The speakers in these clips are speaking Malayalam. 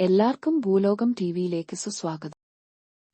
എല്ലാവർക്കും ഭൂലോകം ടിവിയിലേക്ക് സുസ്വാഗതം.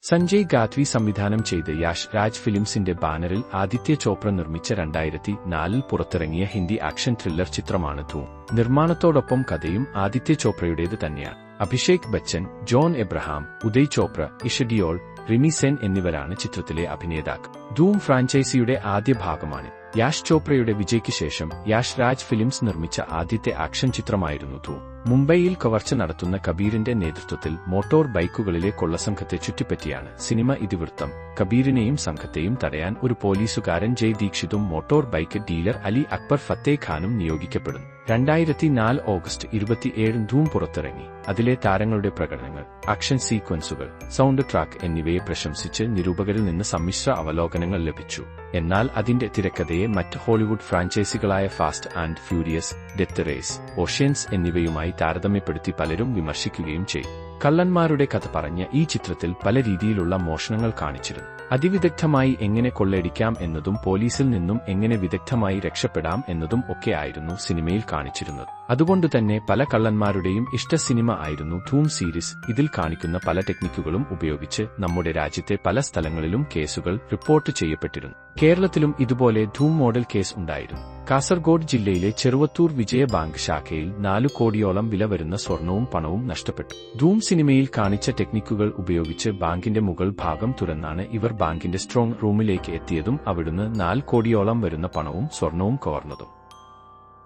സഞ്ജയ് ഗാദ്വി സംവിധാനം ചെയ്ത് യാഷ് രാജ് ഫിലിംസിന്റെ ബാനറിൽ ആദിത്യ ചോപ്ര നിർമ്മിച്ച രണ്ടായിരത്തി നാലിൽ പുറത്തിറങ്ങിയ ഹിന്ദി ആക്ഷൻ ത്രില്ലർ ചിത്രമാണ് ധൂം. നിർമ്മാണത്തോടൊപ്പം കഥയും ആദിത്യ ചോപ്രയുടേത് തന്നെയാണ്. അഭിഷേക് ബച്ചൻ ജോൺ എബ്രഹാം ഉദയ് ചോപ്ര ഇഷഡിയോൾ റിമി സെൻ എന്നിവരാണ് ചിത്രത്തിലെ അഭിനേതാക്കൾ. ധൂം ഫ്രാഞ്ചൈസിയുടെ ആദ്യ ഭാഗമാണ്. യാഷ് ചോപ്രയുടെ വിജയ്ക്ക് ശേഷം യാഷ് രാജ് ഫിലിംസ് നിർമ്മിച്ച ആദ്യത്തെ ആക്ഷൻ ചിത്രമായിരുന്നു ധൂ. മുംബൈയിൽ കവർച്ച നടത്തുന്ന കബീറിന്റെ നേതൃത്വത്തിൽ മോട്ടോർ ബൈക്കുകളിലെ കൊള്ളസംഘത്തെ ചുറ്റിപ്പറ്റിയാണ് സിനിമ ഇതിവൃത്തം. കബീറിനെയും സംഘത്തെയും തടയാൻ ഒരു പോലീസുകാരൻ ജയ് ദീക്ഷിതും motor bike dealer Ali Akbar Fateh ഖാനും നിയോഗിക്കപ്പെടുന്നു. രണ്ടായിരത്തി നാല് ഓഗസ്റ്റ് ഇരുപത്തിയേഴും ധൂം പുറത്തിറങ്ങി. അതിലെ താരങ്ങളുടെ പ്രകടനങ്ങൾ ആക്ഷൻ സീക്വൻസുകൾ സൗണ്ട് ട്രാക്ക് എന്നിവയെ പ്രശംസിച്ച് നിരൂപകരിൽ നിന്ന് സമ്മിശ്ര അവലോകനങ്ങൾ ലഭിച്ചു. എന്നാൽ അതിന്റെ തിരക്കഥയെ മറ്റ് Hollywood ഫ്രാഞ്ചൈസികളായ Fast and Furious Death Race Ocean's എന്നിവയുമായി താരതമ്യപ്പെടുത്തി പലരും വിമർശിക്കുകയും ചെയ്തു. കള്ളന്മാരുടെ കഥ പറഞ്ഞ ഈ ചിത്രത്തിൽ പല രീതിയിലുള്ള മോഷണങ്ങൾ കാണിച്ചിരുന്നു. അതിവിദഗ്ധമായി എങ്ങനെ കൊള്ളയടിക്കാം എന്നതും പോലീസിൽ നിന്നും എങ്ങനെ വിദഗ്ധമായി രക്ഷപ്പെടാം എന്നതും ഒക്കെ ആയിരുന്നു സിനിമയിൽ കാണിച്ചിരുന്നത്. അതുകൊണ്ടുതന്നെ പല കള്ളന്മാരുടെയും ഇഷ്ട സിനിമ ആയിരുന്നു ധൂം സീരീസ്. ഇതിൽ കാണിക്കുന്ന പല ടെക്നിക്കുകളും ഉപയോഗിച്ച് നമ്മുടെ രാജ്യത്തെ പല സ്ഥലങ്ങളിലും കേസുകൾ റിപ്പോർട്ട് ചെയ്യപ്പെട്ടിരുന്നു. കേരളത്തിലും ഇതുപോലെ ധൂം മോഡൽ കേസ് ഉണ്ടായിരുന്നു. കാസർഗോഡ് ജില്ലയിലെ ചെറുവത്തൂർ വിജയ ബാങ്ക് ശാഖയിൽ നാലു കോടിയോളം വില വരുന്ന സ്വർണവും പണവും നഷ്ടപ്പെട്ടു. ധൂം സിനിമയിൽ കാണിച്ച ടെക്നിക്കുകൾ ഉപയോഗിച്ച് ബാങ്കിന്റെ മുകൾ ഭാഗം തുറന്നാണ് ഇവർ ബാങ്കിന്റെ സ്ട്രോങ് റൂമിലേക്ക് എത്തിയതും അവിടുന്ന് നാല് കോടിയോളം വരുന്ന പണവും സ്വർണവും കവർന്നതും.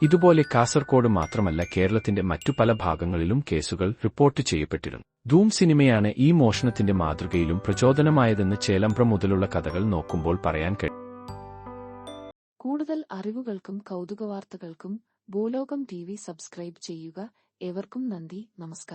ഇതുപോലെ കാസർകോട് മാത്രമല്ല കേരളത്തിന്റെ മറ്റു പല ഭാഗങ്ങളിലും കേസുകൾ റിപ്പോർട്ട് ചെയ്യപ്പെട്ടിരുന്നു. ധൂം സിനിമയാണ് ഈ മോഷണത്തിന്റെ മാതൃകയിലും പ്രചോദനമായതെന്ന് ചേലമ്പ്ര മുതലുള്ള കഥകൾ നോക്കുമ്പോൾ പറയാൻ കഴിയും. കൂടുതൽ അറിവുകൾക്കും കൗതുക വാർത്തകൾക്കും ഭൂലോകം ടി വി സബ്സ്ക്രൈബ് ചെയ്യുക. ഏവർക്കും നന്ദി. നമസ്കാരം.